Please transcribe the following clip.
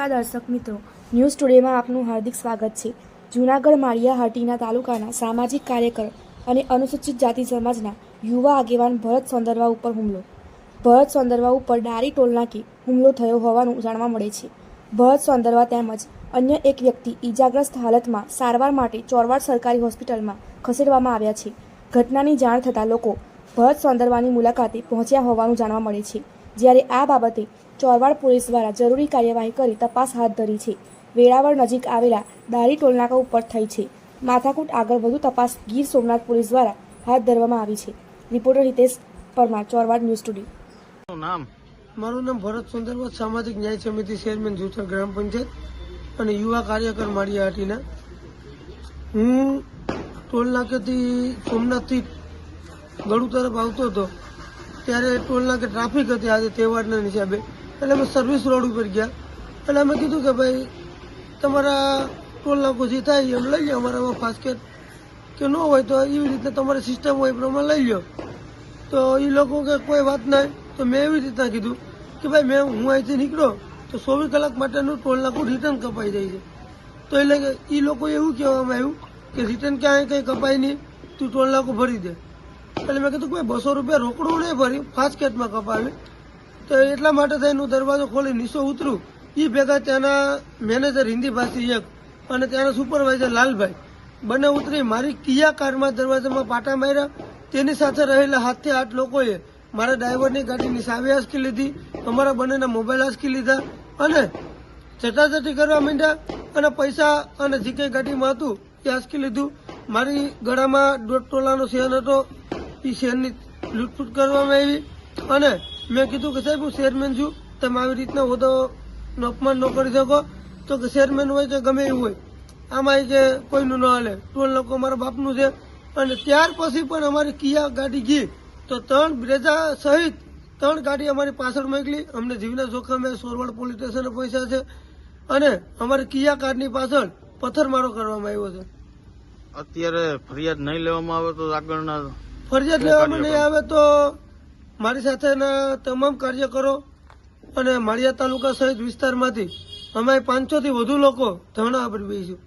નમસ્કાર દર્શક મિત્રો. ન્યૂઝ ટુડેમાં આપનું હાર્દિક સ્વાગત છે. જૂનાગઢ માળિયા હાટીના તાલુકાના સામાજિક કાર્યકર અને અનુસૂચિત જાતિ સમાજના યુવા આગેવાન ભરત સોંદરવા ઉપર હુમલો. ભરત સોંદરવા ઉપર ડારી ટોલનાકે હુમલો થયો હોવાનું જાણવા મળે છે. ભરત સોંદરવા તેમજ અન્ય એક વ્યક્તિ ઈજાગ્રસ્ત હાલતમાં સારવાર માટે ચોરવાડ સરકારી હોસ્પિટલમાં ખસેડવામાં આવ્યા છે. ઘટનાની જાણ થતાં લોકો ભરત સોંદરવાની મુલાકાતે પહોંચ્યા હોવાનું જાણવા મળે છે. જ્યારે આ બાબતે ચોરવાડ પોલીસ દ્વારા જરૂરી કાર્યવાહી કરી તપાસ હાથ ધરી છે. વેળાવળ નજીક આવેલા દારી ટોલનાકા ઉપર થઈ છે. માથાકૂટ આગળ વધુ તપાસ ગીર સોમનાથ પોલીસ દ્વારા હાથ ધરવામાં આવી છે. Reporter Hitesh Parmar Chorwad news studio નામ? મારું નામ ભરત સુંદરવત સામાજિક ન્યાય સમિતિ ચેરમેન જૂથર ગ્રામ પંચાયત અને યુવા કાર્યકર મારી હાટીના. હું ટોલનાકેથી સોમનાથથી ગળુ તરફ આવતો હતો ત્યારે ટોલનાકે ટ્રાફિક હતી આજે તહેવારના હિસાબે. એટલે અમે સર્વિસ રોડ ઉપર ગયા. એટલે અમે કીધું કે ભાઈ, તમારા ટોલ નાકો જે થાય એમ લઈ લો અમારામાં ફાસ્કેટ કે ન હોય તો એવી રીતના તમારી સિસ્ટમ હોય એ પ્રમાણે લઈ લો તો એ લોકો કે કોઈ વાત નહીં. તો મેં એવી રીતના કીધું કે ભાઈ, મેં હું અહીંથી નીકળ્યો તો ચોવીસ કલાક માટેનું ટોલ રિટર્ન કપાઈ જાય છે. તો એટલે એ લોકો એવું કહેવામાં આવ્યું કે રિટર્ન ક્યાંય કંઈ કપાય નહીં. તું ટોલ ભરી દે. એટલે મેં કીધું કે બસો રૂપિયા રોકડું નહીં ભરી ફાસ્ટકેટમાં કપાવી. તો એટલા માટે થઈને હું દરવાજો ખોલી નીચો ઉતરું. એ ભેગા ત્યાંના મેનેજર હિન્દી ભાષી એક અને ત્યાંના સુપરવાઇઝર લાલભાઈ. બંને ઉતરી મારી કિયા કારમાં દરવાજામાં પાટા માર્યા. તેની સાથે રહેલા હાથથી આઠ લોકોએ મારા ડ્રાઈવરની ગાડીની સાવી આંચકી લીધી, અમારા બંનેના મોબાઈલ આંચકી લીધા અને ચટાચટી કરવા માંડ્યા અને પૈસા અને જે કંઈ ગાડીમાં હતું એ આંચકી લીધું. મારી ગળામાં દોઢ તોલાનો શેર હતો. એ શેરની લૂંટફૂટ કરવામાં આવી અને મેં કીધું કે સાહેબ હું ચેરમેન છું. તમે આવી રીતના હોદ્દાનું અપમાન ન કરી શકો. તો કે ચેરમેન હોય કે ગમે એવું હોય આમાં કે કોઈનું ન હાલે. ટોલ લોકો મારા બાપનું છે. અને ત્યાર પછી પણ અમારી કિયા ગાડી ગઈ. તો ત્રણ બ્રેજા સહિત ત્રણ ગાડી અમારી પાછળ મોકલી. અમને જીવના જોખમે સોરવાડ પોલીસ સ્ટેશને પહોંચ્યા છે. અને અમારી કિયા કારની પાછળ પથ્થરમારો કરવામાં આવ્યો છે. અત્યારે ફરિયાદ નહીં લેવામાં આવે તો આગળના ફરિયાદ લેવામાં નહીં આવે તો મારી સાથેના તમામ કાર્યકરો અને માળિયા તાલુકા સહિત વિસ્તારમાંથી અમે પાંચસોથી વધુ લોકો ધરણા પર બેસીશું